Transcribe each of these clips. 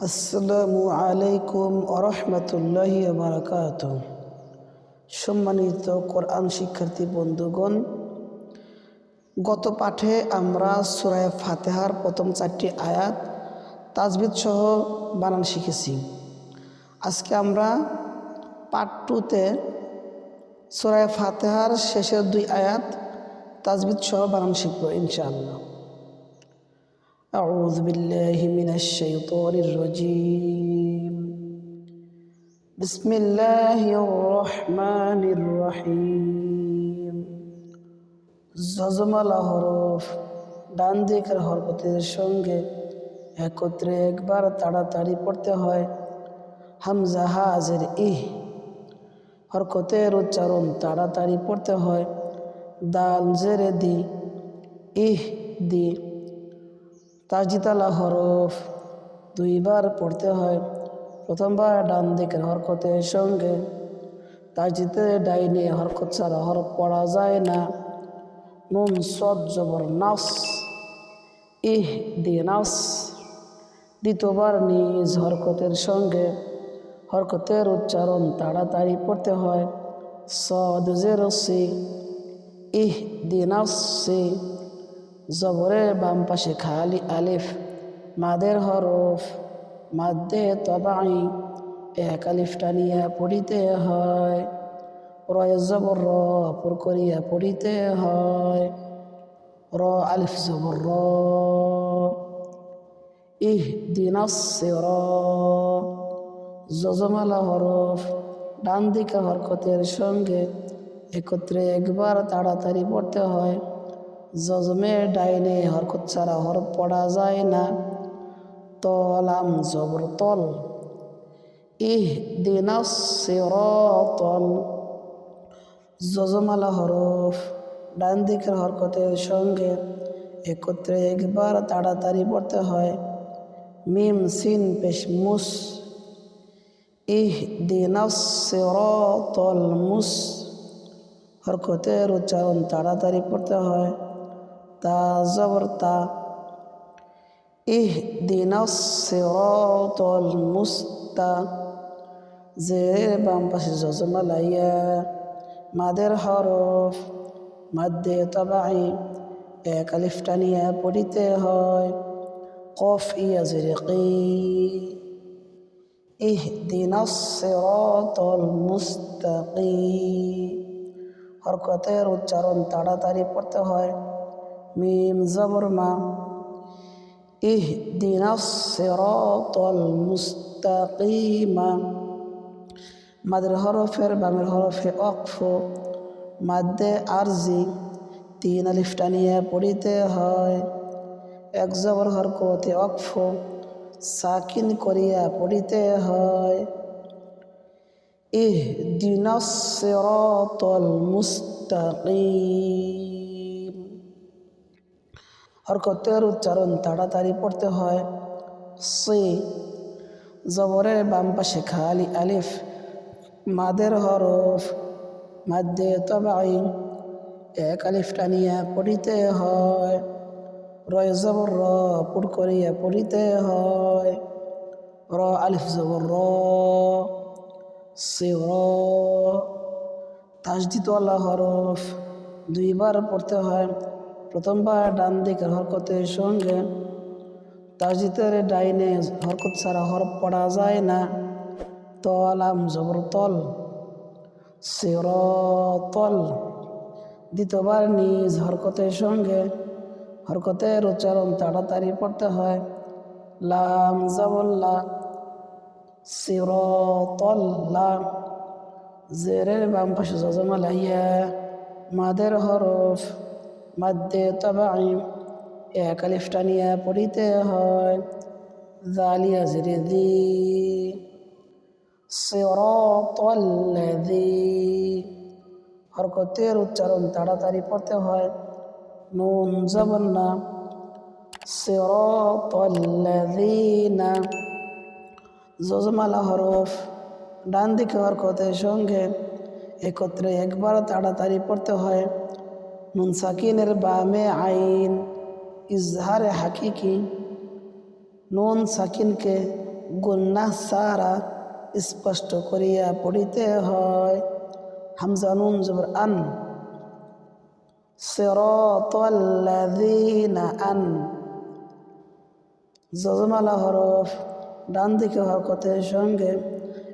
আসসালামু আলাইকুম আরহামতুল্লাহ বারাকাত সম্মানিত কোরআন শিক্ষার্থী বন্ধুগণ, গত পাঠে আমরা সুরায় ফাতেহার প্রথম চারটি আয়াত তাজবিদ সহ বানান শিখেছি। আজকে আমরা পার্ট টুতে সুরায় ফাতেহার শেষের দুই আয়াত তাজবিদ সহ বানান শিখব ইনশাআল্লাহ। أعوذ بالله من الشيطان الرجيم بسم الله الرحمن الرحيم জজমালা হরফ ডান দিকের হরকতের সঙ্গে একত্রে একবার তাড়াতাড়ি পড়তে হয় হামজা হাজের ইহ হরকতের উচ্চারণ তাড়াতাড়ি পড়তে হয় দাল জেরে দি ইহ দি তাজিতালা হরফ দুইবার পড়তে হয়। প্রথমবার ডান দিকের হরকতের সঙ্গে তাজিতে ডাইনে হরকত ছাড়া হরফ পড়া যায় না। নুন সদ জবর নাস, ইহ দিয়ে নাস। দ্বিতীয়বার নিজ হরকতের সঙ্গে হরকতের উচ্চারণ তাড়াতাড়ি পড়তে হয়। সদ জের সি ইহ দিনাসি জবরের বাম পাশে খালি আলিফ, মাদের হরফ, মাদ্দে তবাই এক আলিফটা নিয়ে পড়িতে হয়, রয় জবর র পুর করিয়া পড়িতে হয়, র আলিফ জবর র। ইহ দিনাসে র যজমালা হরফ ডান দিকে হরকতের সঙ্গে একত্রে একবার তাড়াতাড়ি পড়তে হয় জজমের ডাইনে হরকত ছাড়া হরফ পড়া যায় না। তলাম জবর তল, ইহ দিনাসিরতল জজমালা হরফ ডান দিকের হরকতের সঙ্গে একত্রে একবার তাড়াতাড়ি পড়তে হয়। মিম, সিন, পেশ, মুস, ইহ দিনাসিরতল মুস। হরকতের উচ্চারণ তাড়াতাড়ি পড়তে হয়। তা জবর তা ইহ দিনাসিরতল মুস্তা। জের বাম পাশে জজমালাইয়া মাদের হরফ, মাদ্দে তবাই এক আলিফটা নিয়ে পড়িতে হয়। কফ ইয়া জেরেকি ইহ দিনাসিরতল মুস্তাকি। হরকতের উচ্চারণ তাড়াতাড়ি পড়তে হয়। মিম জবর মা ইহ দিনাসিরতল মুস্তাকিমা মাদের হরফের বামের হরফে অকফ মাদ্দে আরজি তিন আলিফটা নিয়ে পড়িতে হয় এক জবর হরকতে অকফ সাকিন করিয়া পড়িতে হয় ইহ দিনাসিরতল মুস্তাকিম হরকতের উচ্চারণ তাড়াতাড়ি পড়তে হয়। সে জবরের বাম পাশে খালি আলিফ, মাদের হরফ, মাদ্দে তবাই এক আলিফটা নিয়ে পড়িতে হয়। রয় জবর র পুর করিয়া পড়িতে হয়। র আলিফ জবর র, সে র। তাজদিতওয়ালা হরফ, দুইবার পড়তে হয়। প্রথমবার ডান দিকের হরকতের সঙ্গে তাজদিতের ডাইনে হরকত ছাড়া হরফ পড়া যায় না। তল সের তল দ্বিতীয়বার নিজ হরকতের সঙ্গে হরকতের উচ্চারণ তাড়াতাড়ি পড়তে হয়। লাম জবল্লা সের তল্লা জেরের বাম পাশে জজমা লাইয়া মাদের হরফ মাদ্দে তবাই এক আলিফটা নিয়ে পড়িতে হয়। জালিয়া জেরে দি হরকতের উচ্চারণ তাড়াতাড়ি পড়তে হয়। নুন জবন্না সেরতল্লাযীনা জজমালা হরফ ডান দিকে হরকতের সঙ্গে একত্রে একবার তাড়াতাড়ি পড়তে হয়। নুন সাকিনের বামে আইন ইজহারে হাকিকি নুন সাকিনকে গুন্না সারা স্পষ্ট করিয়া পড়িতে হয় হামজা নুন জবর আন আন যজমালা হরফ ডান দিকে হরকতের সঙ্গে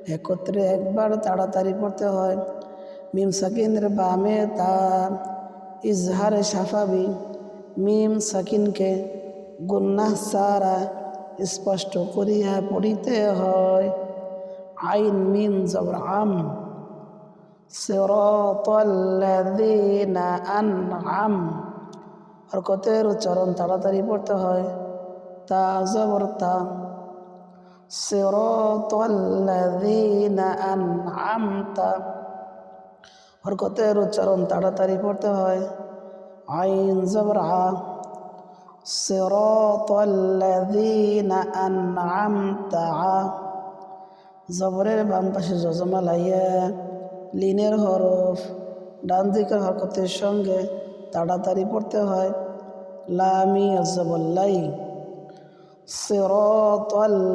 একত্রে একবার তাড়াতাড়ি পড়তে হয় মিম সাকিনের বামে তা ইজহারে সাফাবি মিম সাকিনকে গুন্নাহ সারা স্পষ্ট করিয়া পড়িতে হয়। আইন মিম জবর আম আম হরকতের উচ্চারণ তাড়াতাড়ি পড়তে হয়। তা জবর তা সেরতল্লাদিনা আন আমতা হরকতের উচ্চারণ তাড়াতাড়ি পড়তে হয়। আইন জবরা জবরের বাম পাশে যজমা লাইয়া লিনের হরফ, ডান দিকের হরকতের সঙ্গে তাড়াতাড়ি পড়তে হয়। লামি আজবল্লাই সিরাতাল্লাযীনা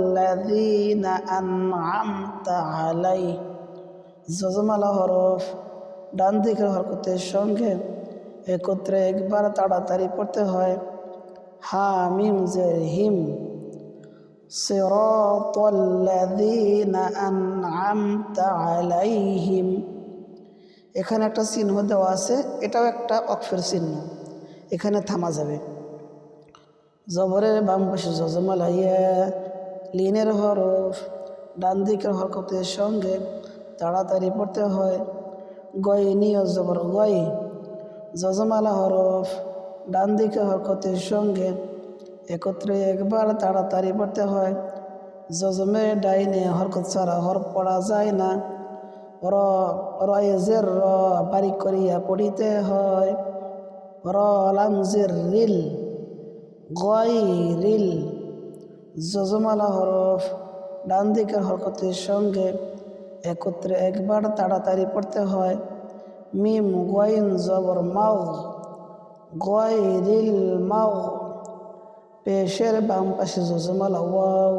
আনআমতা আলাই জজমালা হরফ ডান দিকের হরকতের সঙ্গে একত্রে একবার তাড়াতাড়ি পড়তে হয় হা মিম জের হিম صراط الذين أنعمت عليهم এখানে একটা চিহ্ন দেওয়া আছে এটাও একটা অক্ষর চিহ্ন এখানে থামা যাবে জবরের বাম পাশে জজমাল আইয়া লিনের হরফ ডান দিকের হরকতের সঙ্গে তাড়াতাড়ি পড়তে হয় গয় নিয় জবর গয়। জজমালা হরফ ডান দিকে হরকতের সঙ্গে একত্রে একবার তাড়াতাড়ি পড়তে হয়। জজমে ডাইনে হরকত ছাড়া হর পড়া যায় না। র রয়েজের র বারিক করিয়া পড়িতে হয়। র লামজের রিল গয় রিল। যজমালা হরফ ডান দিকের হরকতের সঙ্গে একত্রে একবার তাড়াতাড়ি পড়তে হয়। মিম গয়ন জবর মাও গয় রিল মাও, পেশের বাম পাশে যজমালা ওয়াও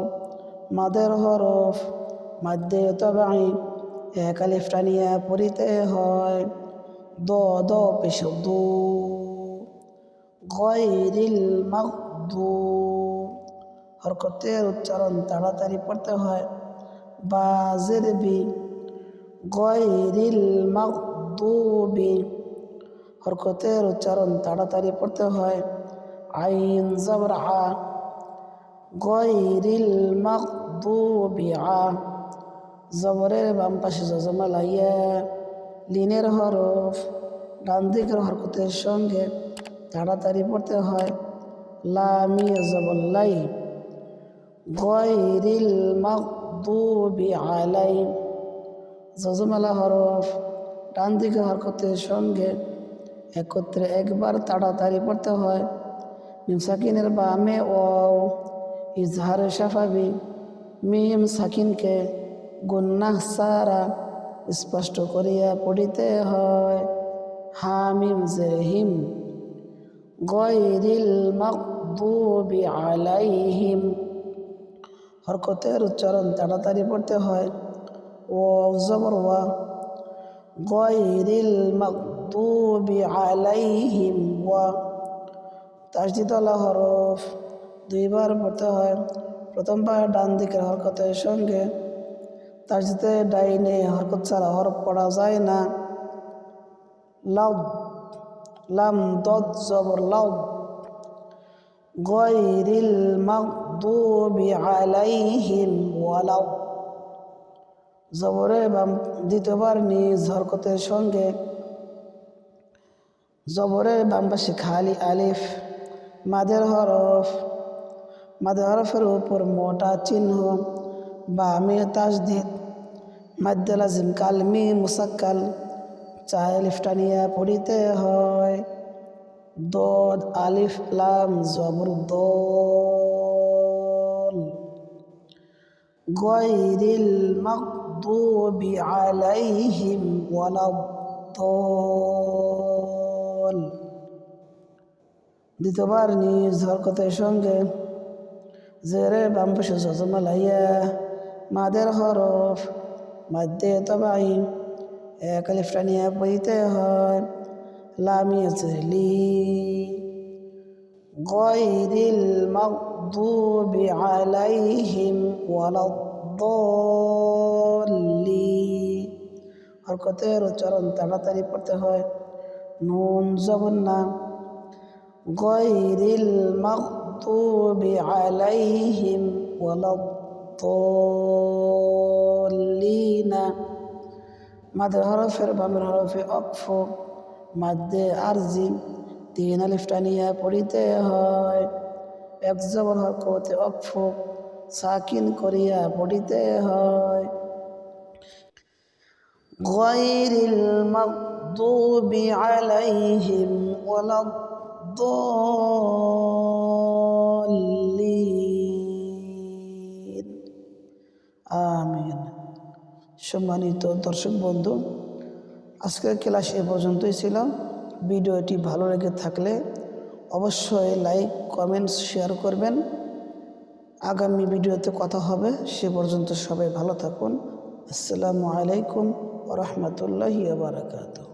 মাদের হরফ, মাদ্দে তবাই এক আলিফ পড়িতে হয়। দ দ পেশ দু, গয়রিল মাগদু হরকতের উচ্চারণ তাড়াতাড়ি পড়তে হয়। বাজের বি গয়রিল মাগদুবি। হরকতের উচ্চারণ তাড়াতাড়ি পড়তে হয়। আইন জবর। আ গয়রিল মাগদুবি আ জবরের বাম পাশে জজমা লাইয়া লিনের হরফ। ডান দিকের হরকতের সঙ্গে তাড়াতাড়ি পড়তে হয়। লামি জবল্লাই গয়রিল মাগদুবি আলাই জজমালা হরফ ডান দিকে হরকতের সঙ্গে একত্রে একবার তাড়াতাড়ি পড়তে হয়। মিম সাকিনের বামে ও ইজহারে সাফাবি মিম সাকিনকে গুন্নাহ সারা স্পষ্ট করিয়া পড়িতে হয়। হামিম জেহিম গয়রিল মাকদুবি আলাইহিম। হরকতের উচ্চারণ তাড়াতাড়ি পড়তে হয়। ও জবর ওয়া। গয়রিল মাকদুবি আলাইহিম ওয়া। তাসদিদওয়ালা হরফ। দুইবার পড়তে হয়। প্রথমবার ডান দিকের হরকতের সঙ্গে। তাসদিদে ডাইনে হরকত ছাড়া হরফ পড়া যায় না। লাউ, লাম, দদ, জবর, লাউ। গয়রিল মাগদুবি আলাইহিম ওয়ালাউ জবরে বাম দ্বিতীয়বার নিজ হরকতের সঙ্গে জবরের বাম পাশে খালি আলিফ মাদের হরফ মাদের হরফের উপর মোটা চিহ্ন, বা বামে তাজদিদ মাদ্দে লাজিম কালমি মুসাক্কাল, চায় লিফটানিয়া পড়িতে হয়। দদ, আলিফ, লাম, জবর দল গয়রিল মাগদুবি আলাইহিম ওয়ালাদ দ্বিতীয়বার নিজ হরকতের সঙ্গে জেরের বাম পাশে জজমালাইয়া মাদের হরফ মাদ্দে তবাই এক আলিফটা নিয়ে পড়িতে হয় লামিয়ে জেরলি غير المغضوب عليهم ولا الضالين হরকতের উচ্চারণ তাড়াতাড়ি পড়তে হয় নুন জবর না غير المغضوب عليهم ولا الضالين মাদের হরফের বামের হরফে অক্ফ মাদ্দে আরজি তিন আলিফটা নিয়ে পড়িতে হয় একজবর হরকতে অক্ষ সাকিন করিয়া পড়িতে হয়। গয়রিল মাকদুবি আলাইহিম ওয়ালাদ্দাল্লিন। আমিন। সম্মানিত দর্শক বন্ধু, আজকের ক্লাস এ পর্যন্তই ছিল ভিডিওটি ভালো লেগে থাকলে অবশ্যই লাইক কমেন্টস শেয়ার করবেন। আগামী ভিডিওতে কথা হবে, সে পর্যন্ত সবাই ভালো থাকুন। আসসালামু আলাইকুম রহমতুল্লাহ বারাকাতু